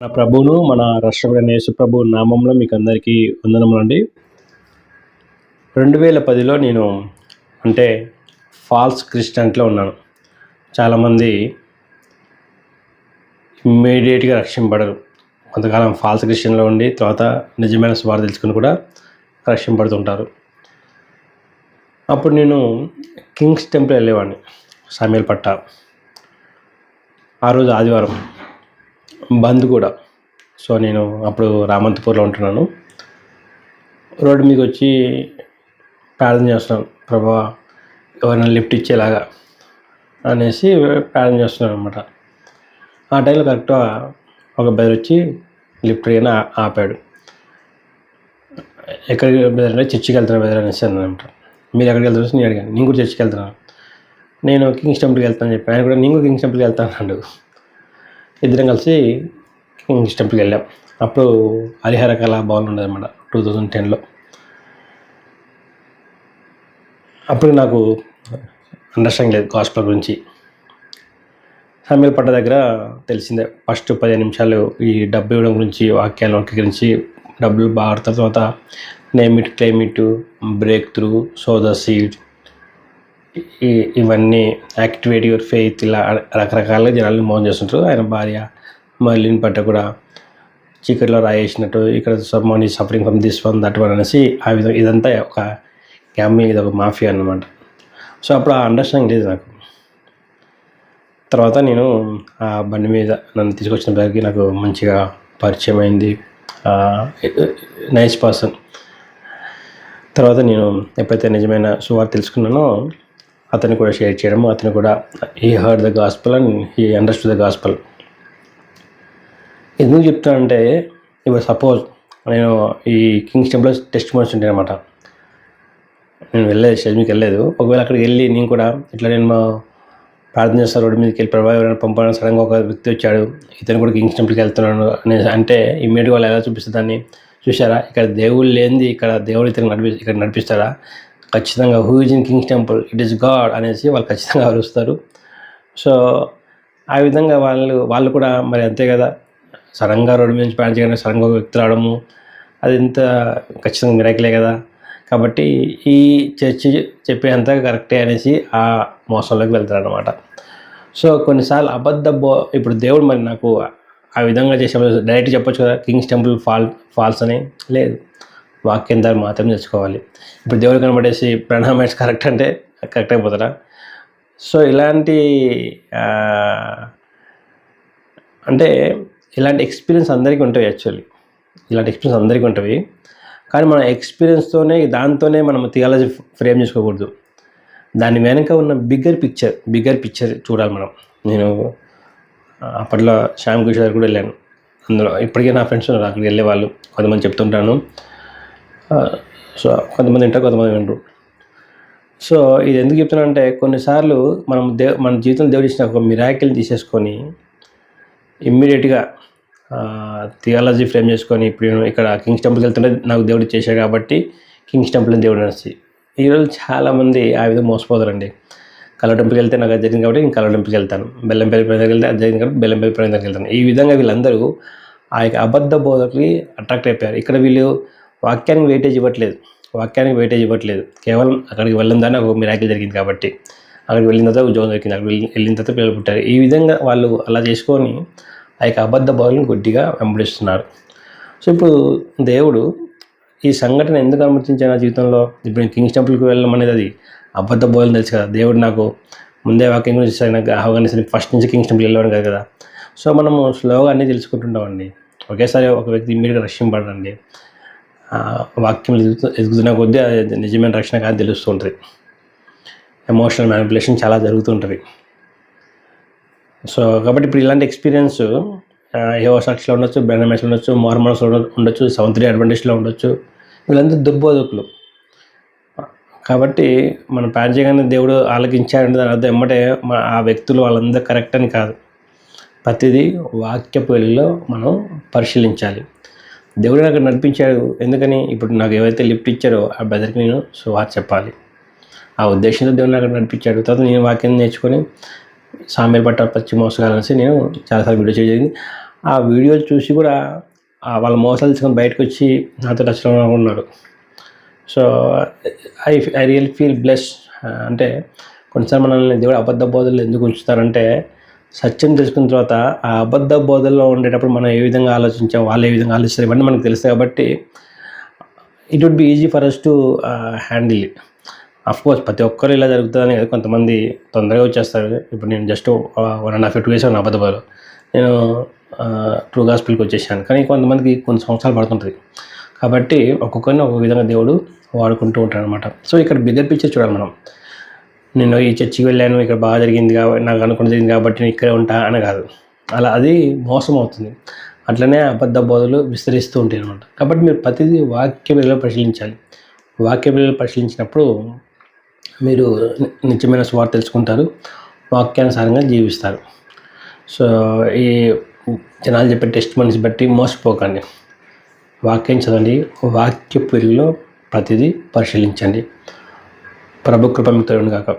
నా ప్రభువును మన రాష్ట్రపతి యేసు ప్రభు నామంలో మీకు అందరికీ వందనములండి. రెండు వేల పదిలో నేను అంటే ఫాల్స్ క్రిస్టియన్లో ఉన్నాను. చాలామంది ఇమ్మీడియట్గా రక్షింపడరు కొంతకాలం ఫాల్స్ క్రిస్టియన్లో ఉండి తర్వాత నిజమైన స్వార్థ తెలుసుకుని కూడా రక్షింపడుతుంటారు అప్పుడు నేను కింగ్స్ టెంపుల్ వెళ్ళేవాడిని సామీల్ పట్ట. ఆ రోజు ఆదివారం బంద్ కూడా. సో నేను అప్పుడు రామంతపూర్లో ఉంటున్నాను. రోడ్డు మీదకి వచ్చి ప్రార్థన చేస్తున్నాను. ప్రభా ఎవరైనా లిఫ్ట్ ఇచ్చేలాగా అనేసి ప్రార్థన చేస్తున్నాను అనమాట ఆ టైంలో కరెక్ట్గా ఒక బెదర్ వచ్చి లిఫ్ట్ అయిన ఆపాడు. ఎక్కడికి బెదర్ అంటే చర్చికి వెళ్తున్నా బెదర్ అనేసి అనమాట మీరు ఎక్కడికి వెళ్తారు నేను అడిగాను. నేను కూడా చర్చికి వెళ్తున్నాను. నేను కింగ్స్ టెంపుల్కి వెళ్తాను చెప్పి ఆయన కూడా నేను కూడా కింగ్స్ టెంపుల్కి వెళ్తాను అన్నాడు. ఇద్దరం కలిసి ఇంగ్లీష్ టెంపుల్కి వెళ్ళాం. అప్పుడు హరిహర కళా భవన్ ఉండేది టూ థౌజండ్ టెన్లో అప్పుడు నాకు అండర్స్టాండింగ్ లేదు గాస్పల్ గురించి. సమీల్ పట్ట దగ్గర తెలిసిందే ఫస్ట్ పదిహేను నిమిషాలు ఈ డబ్బు ఇవ్వడం గురించి వాక్యాలు గురించి డబ్బులు బాగా ఆడతారు తర్వాత name it claim it break through so the ఇవన్నీ యాక్టివేట్ యువర్ ఫెయిత్ ఇలా రకరకాలుగా జనాలు మోసం చేస్తుంటారు. ఆయన భార్య మర్లిన్ పట్ట కూడా చీకట్లో రాయేసినట్టు ఇక్కడ money suffering from this one that one అనేసి ఆ విధంగా ఇదంతా ఒక గ్యామింగ్ ఇది ఒక మాఫియా అన్నమాట. సో అప్పుడు ఆ అండర్స్టాండింగ్ లేదు నాకు. తర్వాత నేను ఆ బండి మీద నన్ను తీసుకొచ్చిన బ్యాగ్కి నాకు మంచిగా పరిచయం అయింది. Nice person. తర్వాత నేను ఎప్పుడైతే నిజమైన సువార్ తెలుసుకున్నానో అతను కూడా షేర్ చేయడము. అతను కూడా he heard the gospel and he understood the gospel ఎందుకు చెప్తానంటే ఇప్పుడు సపోజ్ నేను ఈ కింగ్స్ టెంపుల్లో టెస్ట్ మోడ్స్ ఉంటాయి అనమాట నేను వెళ్ళలేదు స్టేజ్ మీదకి వెళ్ళలేదు. ఒకవేళ అక్కడికి వెళ్ళి నేను కూడా ఇట్లా నేను మా ప్రార్థన చేస్తాను రోడ్డు మీదకి వెళ్ళి ప్రభావం ఎవరైనా సడన్గా ఒక వ్యక్తి వచ్చాడు ఇతను కూడా కింగ్స్ టెంపుల్కి వెళ్తున్నాడు అని అంటే ఇమ్మీడియట్గా వాళ్ళు ఎలా చూపిస్తుందని చూసారా ఇక్కడ దేవుళ్ళు లేనిది ఇక్కడ దేవుడు ఇతను నడిపి ఇక్కడ నడిపిస్తారా ఖచ్చితంగా who in kings temple it is God అనేసి వాళ్ళు ఖచ్చితంగా అరుస్తారు. సో ఆ విధంగా వాళ్ళు వాళ్ళు కూడా మరి అంతే కదా సడన్గా రోడ్డు మీద నుంచి ప్రయాణం చేయగానే సడన్గా ఒక వ్యక్తి రావడము అది ఇంత ఖచ్చితంగా మిరాకిలే కదా. కాబట్టి ఈ చర్చి చెప్పేంత కరెక్టే అనేసి ఆ మోసంలోకి వెళ్తారు అనమాట సో కొన్నిసార్లు అబద్ధ బో ఇప్పుడు దేవుడు మరి నాకు ఆ విధంగా చేసే డైరెక్ట్ చెప్పొచ్చు కదా కింగ్స్ టెంపుల్ ఫాల్ ఫాల్స్ అని? లేదు. వాక్యం ద్వారా మాత్రం తెచ్చుకోవాలి ఇప్పుడు దేవుడు కనబడేసి ప్రణామేష్ కరెక్ట్ అంటే కరెక్ట్ అయిపోతారా సో ఇలాంటి అంటే ఇలాంటి ఎక్స్పీరియన్స్ అందరికీ ఉంటాయి యాక్చువల్లీ ఇలాంటి ఎక్స్పీరియన్స్ అందరికీ ఉంటాయి కానీ మన ఎక్స్పీరియన్స్తోనే దాంతోనే మనం థియాలజీ ఫ్రేమ్ చేసుకోకూడదు. దాని వెనక ఉన్న బిగ్గర్ పిక్చర్ బిగ్గర్ పిక్చర్ చూడాలి మనం. నేను అప్పట్లో శ్యామ్ కిషోర్ కూడా వెళ్ళాను. అందులో ఇప్పటికే నా ఫ్రెండ్స్ ఉన్నారు. అక్కడికి వెళ్ళే వాళ్ళు కొంతమంది చెప్తుంటాను. సో కొంతమంది వింటారు కొంతమంది వినరు. సో ఇది ఎందుకు చెప్తున్నా అంటే కొన్నిసార్లు మనం దే మన జీవితంలో దేవుడు ఇచ్చిన ఒక మిరాకిల్ తీసేసుకొని ఇమ్మీడియట్గా థియాలజీ ఫ్రేమ్ చేసుకొని ఇప్పుడు ఇక్కడ కింగ్స్ టెంపుల్కి వెళ్తుంటే నాకు దేవుడు చేశాడు కాబట్టి కింగ్స్ టెంపుల్ దేవుడు నడిచి ఈరోజు చాలామంది ఆ విధంగా మోసపోతారండి. కలర్ టెంపుల్కి వెళ్తే నాకు అది జరిగింది కాబట్టి నేను కలర్ టెంపుల్కి వెళ్తాను. బెల్లంపల్లి ప్రజలకు వెళ్తే అది జరిగింది కాబట్టి బెల్లంపల్లి ప్రజలకు వెళ్తాను. ఈ విధంగా వీళ్ళందరూ ఆ యొక్క అబద్ధ బోధకులు అట్రాక్ట్ అయిపోయారు. ఇక్కడ వీళ్ళు వాక్యానికి వెయిటేజ్ ఇవ్వట్లేదు. వాక్యానికి వెయిటేజ్ ఇవ్వట్లేదు. కేవలం అక్కడికి వెళ్ళిన దాన్ని ఒక మిరాకిల్ జరిగింది కాబట్టి. అక్కడికి వెళ్ళిన తర్వాత ఉద్యోగం దొరికింది. అక్కడికి వెళ్ళిన తర్వాత పిల్లలు పుట్టారు. ఈ విధంగా వాళ్ళు అలా చేసుకొని ఆ యొక్క అబద్ధ బోధలను గుడ్డిగా వెంబడిస్తున్నారు. సో ఇప్పుడు దేవుడు ఈ సంఘటన ఎందుకు అనుమతించాను నా జీవితంలో? ఇప్పుడు నేను కింగ్స్ టెంపుల్కి వెళ్ళడం అనేది అది అబద్ధ బోధలు తెలుసు కదా. దేవుడు నాకు ముందే వాక్యం గురించి నాకు అవగాహన ఫస్ట్ నుంచి కింగ్స్ టెంపుల్ వెళ్ళడం కాదు కదా. సో మనము స్లోగా అన్నీ తెలుసుకుంటుంటామండి. ఒకేసారి ఒక వ్యక్తి ఇమ్మీడియట్గా రక్షింపడండి వాక్యం ఎదుగుతున్న కొద్దీ అది నిజమైన రక్షణ కాదు తెలుస్తూ ఉంటుంది ఎమోషనల్ మ్యానిపులేషన్ చాలా జరుగుతుంటుంది. సో కాబట్టి ఇప్పుడు ఇలాంటి ఎక్స్పీరియన్స్ ఏవో సాక్షిలో ఉండొచ్చు బ్రహ్మేష్లో ఉండొచ్చు మార్మల్స్లో ఉండొచ్చు సౌందర్య అడ్వాంటేజ్లో ఉండొచ్చు వీళ్ళందరూ దుర్బోధకులు కాబట్టి మనం ప్యాన్ చేయగానే దేవుడు ఆలకించాడంటే దాని అర్థం ఎమ్మటే ఆ వ్యక్తులు వాళ్ళందరూ కరెక్ట్ అని కాదు. ప్రతిదీ వాక్య మనం పరిశీలించాలి. దేవుడు నాకు నడిపించాడు. ఎందుకని? ఇప్పుడు నాకు ఏవైతే లిఫ్ట్ ఇచ్చారో ఆ బ్రదర్కి నేను సువార్ చెప్పాలి. ఆ ఉద్దేశంతో దేవుడు నాకు నడిపించాడు. తర్వాత నేను వాక్యం నేర్చుకొని సామీర్ పట్ట పచ్చి మోసగాలనేసి నేను చాలాసార్లు వీడియో చేయడం జరిగింది. ఆ వీడియోలు చూసి కూడా వాళ్ళ మోసాలు తీసుకొని బయటకు వచ్చి నాతో టచ్లో ఉన్నారు so I I real feel bless అంటే కొన్నిసార్లు మనల్ని దేవుడు అబద్ధ బోధలు ఎందుకు ఉంచుతారంటే సత్యం తెలుసుకున్న తర్వాత ఆ అబద్ధ బోధల్లో ఉండేటప్పుడు మనం ఏ విధంగా ఆలోచించాం వాళ్ళు ఏ విధంగా ఆలోచిస్తారు ఇవన్నీ మనకు తెలుసు కాబట్టి it would be easy for us to handle of course ప్రతి ఒక్కరు ఇలా జరుగుతుందని కాదు. కొంతమంది తొందరగా వచ్చేస్తారు. ఇప్పుడు నేను just one and half two years అబద్ధ బోధలు. నేను uh, ట్రూ గాస్పిల్కి వచ్చేసాను. కానీ కొంతమందికి కొన్ని సంవత్సరాలు పడుతుంటుంది. కాబట్టి ఒక్కొక్కరిని ఒక్కొక్క విధంగా దేవుడు వాడుకుంటూ ఉంటాడు అనమాట సో ఇక్కడ బిగ్గర్ పిక్చర్ చూడాలి మనం. నేను ఈ చర్చికి వెళ్ళాను ఇక్కడ బాగా జరిగింది కాబట్టి నాకు అనుకున్న జరిగింది కాబట్టి నేను ఇక్కడే ఉంటా అని కాదు. అలా అది మోసం అవుతుంది అట్లనే అబద్ధ బోధలు విస్తరిస్తూ ఉంటాయి అనమాట కాబట్టి మీరు ప్రతిదీ వాక్య విలువలో పరిశీలించాలి. వాక్య విలువలో పరిశీలించినప్పుడు మీరు నిజమైన స్వార్థ తెలుసుకుంటారు వాక్యానుసారంగా జీవిస్తారు. సో ఈ జనాలు చెప్పే టెస్ట్ మనిషి బట్టి మోసపోకండి. వాక్యం చదవండి వాక్య పిల్లలో ప్రతిదీ పరిశీలించండి. ప్రభు కృప మీకు తరుణ్ కాక